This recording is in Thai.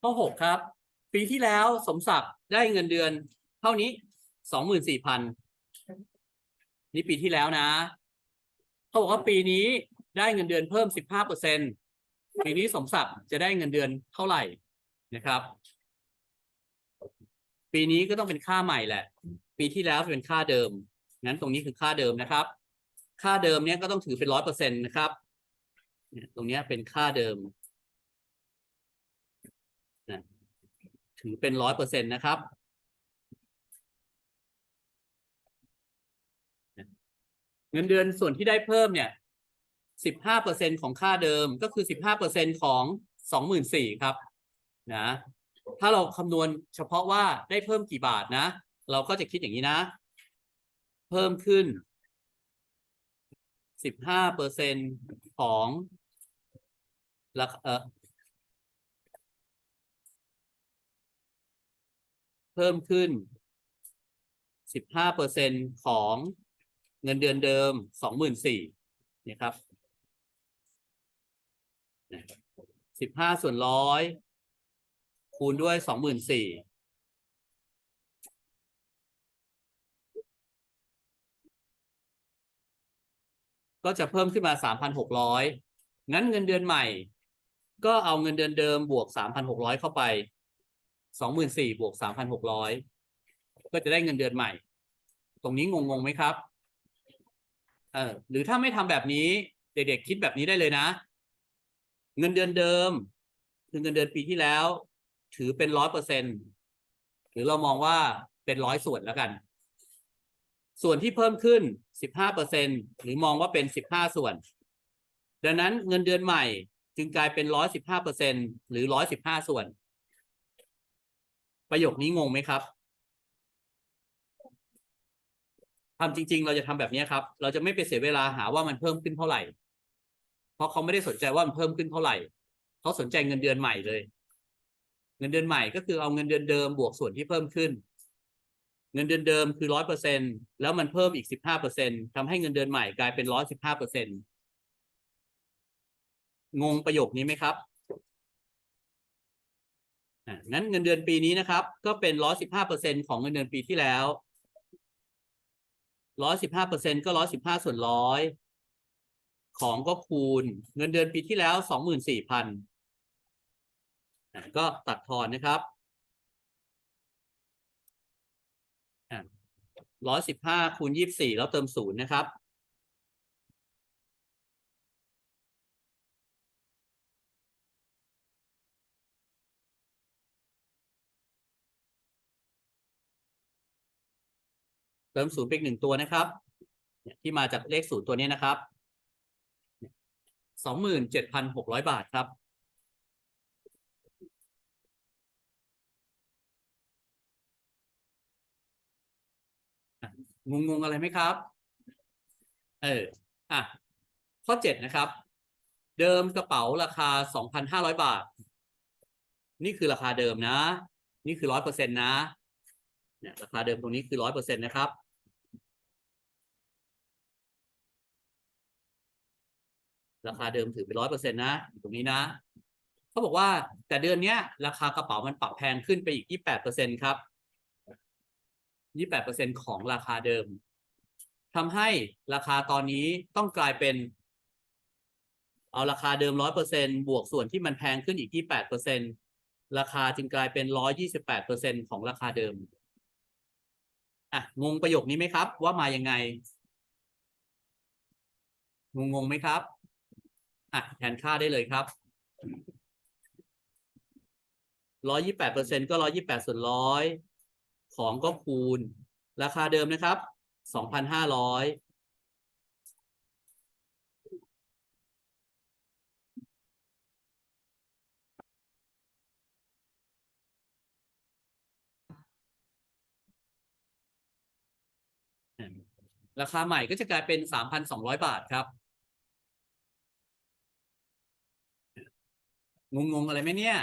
ข้อหกครับ ปีที่แล้วสมศักดิ์ได้เงินเดือน เท่านี้สองหมื่นสี่พันนี่ปีที่แล้วนะเขาบอกว่าปีนี้ได้เงินเดือนเพิ่มสิบห้าเปอร์เซ็นปีนี้สมศักดิ์จะได้เงินเดือนเท่าไหร่นะครับ ปีนี้ก็ต้องเป็นค่าใหม่แหละ ปีที่แล้วเป็นค่าเดิมงั้นตรงนี้คือค่าเดิมนะครับ ค่าเดิมเนี้ยก็ต้องถือเป็นร้อยเปอร์เซ็นต์นะครับเนี่ยตรงเนี้ยเป็นค่าเดิม ถือเป็นร้อยเปอร์เซ็นต์นะครับเงินเดือนส่วนที่ได้เพิ่มเนี่ยสิบห้าเปอร์เซ็นของค่าเดิมก็คือสิบห้าเปอร์เซ็นของสองหมื่นสี่ครับนะถ้าเราคำนวณเฉพาะว่าได้เพิ่มกี่บาทนะ เราก็จะคิดอย่างนี้นะ เพิ่มขึ้นสิบห้าเปอร์เซ็นของราคา เพิ่มขึ้น 15เปอร์เซ็นของเงินเดือนเดิม 24,000นี่ครับ15ส่วนร้อยคูณด้วย24,000ก็จะเพิ่มขึ้นมา3,600งั้นเงินเดือนใหม่ ก็เอาเงินเดือนเดิมบวก3,600เข้าไป สองหมื่นสี่บวกสามพันหกร้อยก็จะได้เงินเดือนใหม่ ตรงนี้งงงไหมครับ เออหรือถ้าไม่ทำแบบนี้ เด็กๆคิดแบบนี้ได้เลยนะ เงินเดือนเดิม คือเงินเดือนปีที่แล้ว ถือเป็นร้อยเปอร์เซ็นหรือเรามองว่าเป็นร้อยส่วนแล้วกัน ส่วนที่เพิ่มขึ้นสิบห้าเปอร์เซ็นหรือมองว่าเป็นสิบห้าส่วน ดังนั้นเงินเดือนใหม่จึงกลายเป็นร้อยสิบห้าเปอร์เซ็นหรือร้อยสิบห้าส่วน ประโยคนี้งงไหมครับทำจริง ๆ เราจะทำแบบนี้ครับ เราจะไม่ไปเสียเวลาหาว่ามันเพิ่มขึ้นเท่าไหร่ เพราะเขาไม่ได้สนใจว่ามันเพิ่มขึ้นเท่าไหร่ เขาสนใจเงินเดือนใหม่เลย เงินเดือนใหม่ก็คือเอาเงินเดือนเดิมบวกส่วนที่เพิ่มขึ้น เงินเดือนเดิมคือร้อยเปอร์เซ็นแล้วมันเพิ่มอีกสิบห้าเปอร์เซ็นทำให้เงินเดือนใหม่กลายเป็นร้อยสิบห้าเปอร์เซ็นงงประโยคนี้ไหมครับ งั้นเงินเดือนปีนี้นะครับ ก็เป็นร้อยสิบห้าเปอร์เซ็นของเงินเดือนปีที่แล้วร้อยสิบห้าเปอร์เซ็นก็ร้อยสิบห้าส่วนร้อยของก็คูณ เงินเดือนปีที่แล้วสองหมื่นสี่พันก็ตัดทอนนะครับร้อยสิบห้าคูณยี่สิบสี่แล้วเติมศูนย์นะครับ ติมศูนย์ไปอีกหนึ่งตัวนะครับเนี่ยที่มาจากเลขศูนย์ตัวนี้นะครับสองหมื่นเจ็ดพันหกร้อยบาทครับ งงงๆอะไรไหมครับ เออ อะ ข้อเจ็ดนะครับ เดิมกระเป๋าราคาสองพันห้าร้อยบาท นี่คือราคาเดิมนะ นี่คือร้อยเปอร์เซ็นต์นะเนี่ยราคาเดิมตรงนี้คือร้อยเปอร์เซ็นต์นะครับ ราคาเดิมถือเป็นร้อยเปอร์เซ็นต์นะอยู่ตรงนี้นะเขาบอกว่าแต่เดือนเนี้ย ราคากระเป๋ามันปรับแพงขึ้นไปอีกยี่แปดเปอร์เซ็นครับยี่แปดเปอร์เซ็นของราคาเดิมทำให้ราคาตอนนี้ต้องกลายเป็น เอาราคาเดิมร้อยเปอร์เซ็นบวกส่วนที่มันแพงขึ้นอีกยี่แปดเปอร์เซ็นราคาจึงกลายเป็นร้อยยี่สิบแปดเปอร์เซ็นของราคาเดิม อะ งงประโยคนี้ไหมครับ ว่ามายังไง งงงไหมครับ อะแทนค่าได้เลยครับร้อยยี่แปดเปอร์เซ็นก็ร้อยี่แปดส่วนร้อยของก็คูณ ราคาเดิมนะครับสองพันห้าร้อยราคาใหม่ก็จะกลายเป็นสามพันสองร้อยบาทครับ งงๆอะไรไหมเนี่ย